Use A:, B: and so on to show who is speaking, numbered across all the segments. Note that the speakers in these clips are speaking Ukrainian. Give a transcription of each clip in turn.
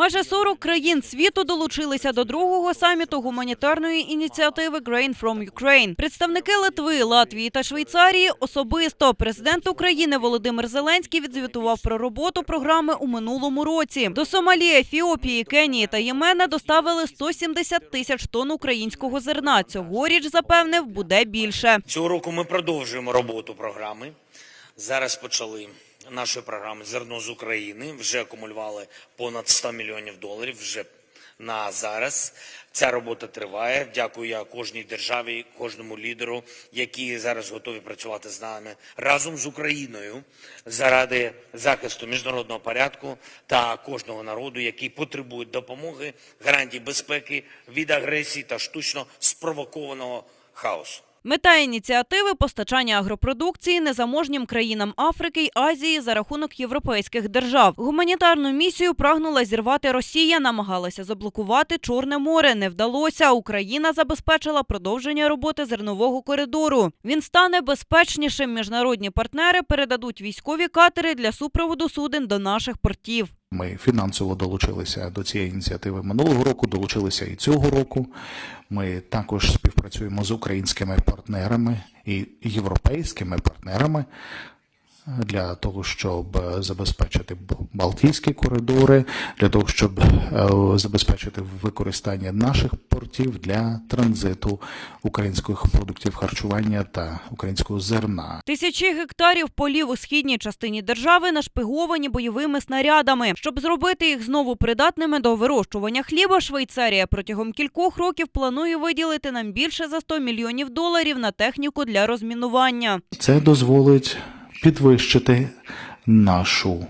A: Майже 40 країн світу долучилися до другого саміту гуманітарної ініціативи Grain from Ukraine. Представники Литви, Латвії та Швейцарії особисто президент України Володимир Зеленський відзвітував про роботу програми у минулому році. До Сомалі, Ефіопії, Кенії та Ємена доставили 170 тисяч тонн українського зерна. Цьогоріч запевнив, буде більше.
B: Цього року ми продовжуємо роботу програми. Зараз почали нашої програми Зерно з України. Вже акумулювали понад 100 мільйонів доларів. Вже на зараз ця робота триває. Дякую я кожній державі, кожному лідеру, які зараз готові працювати з нами разом з Україною заради захисту міжнародного порядку та кожного народу, який потребує допомоги, гарантій безпеки від агресії та штучно спровокованого хаосу.
A: Мета ініціативи постачання агропродукції незаможнім країнам Африки й Азії за рахунок європейських держав. Гуманітарну місію прагнула зірвати Росія, намагалася заблокувати Чорне море. Не вдалося. Україна забезпечила продовження роботи зернового коридору. Він стане безпечнішим. Міжнародні партнери передадуть військові катери для супроводу суден до наших портів.
C: Ми фінансово долучилися до цієї ініціативи минулого року, долучилися і цього року. Ми також співпрацюємо з українськими партнерами і європейськими партнерами для того, щоб е, забезпечити Балтійські коридори, для того, щоб е, забезпечити використання наших портів для транзиту українських продуктів харчування та українського зерна.
A: Тисячі гектарів полів у східній частині держави нашпиговані бойовими снарядами. Щоб зробити їх знову придатними до вирощування хліба, Швейцарія протягом кількох років планує виділити нам більше за 100 мільйонів доларів на техніку для розмінування.
C: Це дозволить підвищити нашу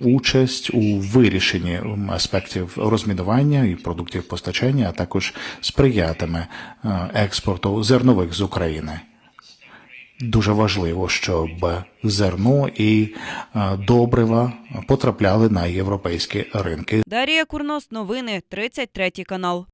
C: участь у вирішенні аспектів розмінування і продуктів постачання, а також сприятиме експорту зернових з України. Дуже важливо, щоб зерно і добрива потрапляли на європейські ринки.
A: Дарія Курнос, новини 33 канал.